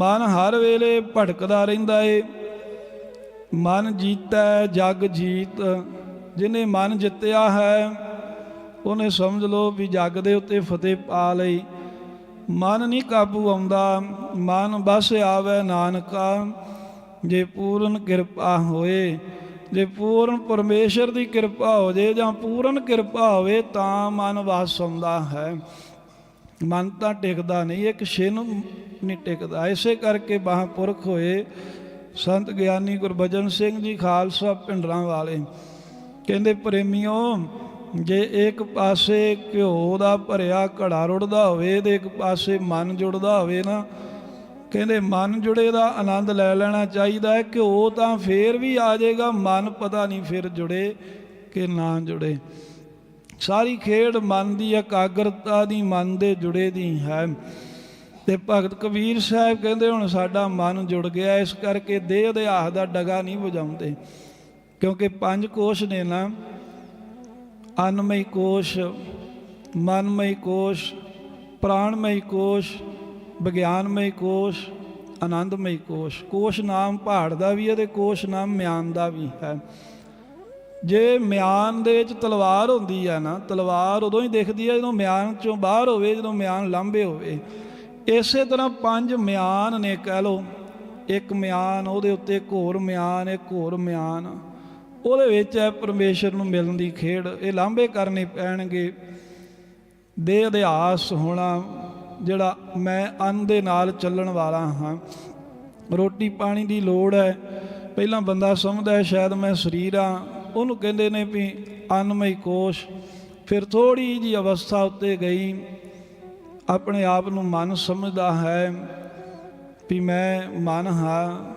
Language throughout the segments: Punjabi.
ਮਨ ਹਰ ਵੇਲੇ ਭਟਕਦਾ ਰਹਿੰਦਾ ਏ। ਮਨ ਜੀਤੈ, ਜਗ ਜੀਤ। ਜਿਨੇ ਮਨ ਜਿੱਤਿਆ ਹੈ, ਉਹਨੇ ਸਮਝ ਲਓ ਵੀ ਜੱਗ ਦੇ ਉੱਤੇ ਫਤਿਹ ਪਾ ਲਈ। ਮਨ ਨਹੀਂ ਕਾਬੂ ਆਉਂਦਾ, ਮਨ ਬਸ ਆਵੇ ਨਾਨਕਾ। ਜੇ ਪੂਰਨ ਕਿਰਪਾ ਹੋਏ, ਜੇ ਪੂਰਨ ਪਰਮੇਸ਼ਰ ਦੀ ਕਿਰਪਾ ਹੋ ਜੇ ਜਾਂ ਪੂਰਨ ਕਿਰਪਾ ਹੋਵੇ ਤਾਂ ਮਨ ਵਾਸ ਆਉਂਦਾ ਹੈ। ਮਨ ਤਾਂ ਟਿਕਦਾ ਨਹੀਂ, ਇੱਕ ਛੇ ਨੂੰ ਛਿਨ ਨਹੀਂ ਟਿਕਦਾ। ਇਸੇ ਕਰਕੇ ਮਹਾਂਪੁਰਖ ਹੋਏ, ਸੰਤ ਗਿਆਨੀ ਗੁਰਬਚਨ ਸਿੰਘ ਜੀ ਖਾਲਸਾ ਪਿੰਡਰਾਂ ਵਾਲੇ, ਕਹਿੰਦੇ, ਪ੍ਰੇਮੀਓ, ਜੇ ਇੱਕ ਪਾਸੇ ਘਿਓ ਦਾ ਭਰਿਆ ਘੜਾ ਰੁੜਦਾ ਹੋਵੇ, ਤੇ ਇੱਕ ਪਾਸੇ ਮਨ ਜੁੜਦਾ ਹੋਵੇ ਨਾ, ਕਹਿੰਦੇ, ਮਨ ਜੁੜੇ ਦਾ ਆਨੰਦ ਲੈ ਲੈਣਾ ਚਾਹੀਦਾ ਹੈ। ਘਿਓ ਤਾਂ ਫੇਰ ਵੀ ਆ ਜਾਏਗਾ, ਮਨ ਪਤਾ ਨਹੀਂ ਫਿਰ ਜੁੜੇ ਕਿ ਨਾ ਜੁੜੇ। ਸਾਰੀ ਖੇਡ ਮਨ ਦੀ, ਇਕਾਗਰਤਾ ਦੀ, ਮਨ ਦੇ ਜੁੜੇ ਦੀ ਹੈ। ਤੇ ਭਗਤ ਕਬੀਰ ਸਾਹਿਬ ਕਹਿੰਦੇ ਹੁਣ ਸਾਡਾ ਮਨ ਜੁੜ ਗਿਆ, ਇਸ ਕਰਕੇ ਦੇਹ ਦੇ ਆਹ ਦਾ ਡਗਾ ਨਹੀਂ ਵਜਾਉਂਦੇ ਕਿਉਂਕਿ ਪੰਜ ਕੋਸ਼ ਨੇ ਨਾ, ਅਨਮਈ ਕੋਸ਼, ਮਨਮਈ ਕੋਸ਼, ਪ੍ਰਾਣਮਈ ਕੋਸ਼, ਵਿਗਿਆਨਮਈ ਕੋਸ਼, ਆਨੰਦਮਈ ਕੋਸ਼। ਕੋਸ਼ ਨਾਮ ਪਹਾੜ ਦਾ ਵੀ ਹੈ ਤੇ ਕੋਸ਼ ਨਾਮ ਮਿਆਨ ਦਾ ਵੀ ਹੈ। ਜੇ ਮਿਆਨ ਦੇ ਵਿੱਚ ਤਲਵਾਰ ਹੁੰਦੀ ਆ ਨਾ, ਤਲਵਾਰ ਉਦੋਂ ਹੀ ਦਿਖਦੀ ਹੈ ਜਦੋਂ ਮਿਆਨ ਚੋਂ ਬਾਹਰ ਹੋਵੇ, ਜਦੋਂ ਮਿਆਨ ਲਾਂਭੇ ਹੋਵੇ। ਇਸੇ ਤਰ੍ਹਾਂ ਪੰਜ ਮਿਆਨ ਨੇ ਕਹਿ ਲੋ ਇੱਕ ਮਿਆਨ, ਉਹਦੇ ਉੱਤੇ ਇੱਕ ਹੋਰ ਮਿਆਨ, ਇੱਕ ਹੋਰ ਮਿਆਨ। ਉਹਦੇ ਵਿੱਚ ਹੈ ਪਰਮੇਸ਼ਰ ਨੂੰ ਮਿਲਣ ਦੀ ਖੇਡ। ਇਹ ਲਾਂਭੇ ਕਰਨੇ ਪੈਣਗੇ। ਦੇ ਅਧਿਆਸ ਹੋਣਾ ਜਿਹੜਾ ਮੈਂ ਅੰਨ ਦੇ ਨਾਲ ਚੱਲਣ ਵਾਲਾ ਹਾਂ। ਰੋਟੀ ਪਾਣੀ ਦੀ ਲੋੜ ਹੈ। ਪਹਿਲਾਂ ਬੰਦਾ ਸਮਝਦਾ ਹੈ, ਸ਼ਾਇਦ ਮੈਂ ਸਰੀਰ ਆ ਉਹਨੂੰ ਕਹਿੰਦੇ ਨੇ ਵੀ ਅੰਨਮਈ ਕੋਸ਼। ਫਿਰ ਥੋੜੀ ਜੀ ਅਵਸਥਾ ਉੱਤੇ ਗਈ। ਆਪਣੇ ਆਪ ਨੂੰ ਮਨ ਸਮਝਦਾ ਹੈ ਵੀ ਮੈਂ ਮਨ ਹਾਂ,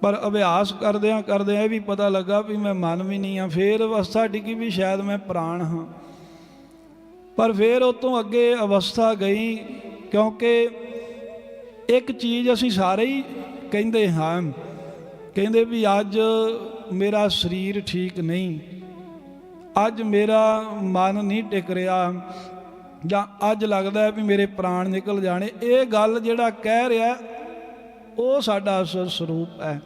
ਪਰ ਅਭਿਆਸ ਕਰਦਿਆਂ ਕਰਦਿਆਂ ਇਹ ਵੀ ਪਤਾ ਲੱਗਾ ਵੀ ਮੈਂ ਮਨ ਵੀ ਨਹੀਂ ਆ ਫੇਰ ਅਵਸਥਾ ਟਿਕੀ ਵੀ ਸ਼ਾਇਦ ਮੈਂ ਪ੍ਰਾਣ ਹਾਂ। ਪਰ ਫਿਰ ਉਹ ਤੋਂ ਅੱਗੇ ਅਵਸਥਾ ਗਈ, ਕਿਉਂਕਿ ਇੱਕ ਚੀਜ਼ ਅਸੀਂ ਸਾਰੇ ਹੀ ਕਹਿੰਦੇ ਹਾਂ। ਕਹਿੰਦੇ ਵੀ ਅੱਜ ਮੇਰਾ ਸਰੀਰ ਠੀਕ ਨਹੀਂ। ਅੱਜ ਮੇਰਾ ਮਨ ਨਹੀਂ ਟਿਕ ਰਿਹਾ। ਜਾਂ ਅੱਜ ਲੱਗਦਾ ਵੀ ਮੇਰੇ ਪ੍ਰਾਣ ਨਿਕਲ ਜਾਣੇ, ਇਹ ਗੱਲ ਜਿਹੜਾ ਕਹਿ ਰਿਹਾ, ਉਹ ਸਾਡਾ ਅਸਲ ਸਰੂਪ ਹੈ।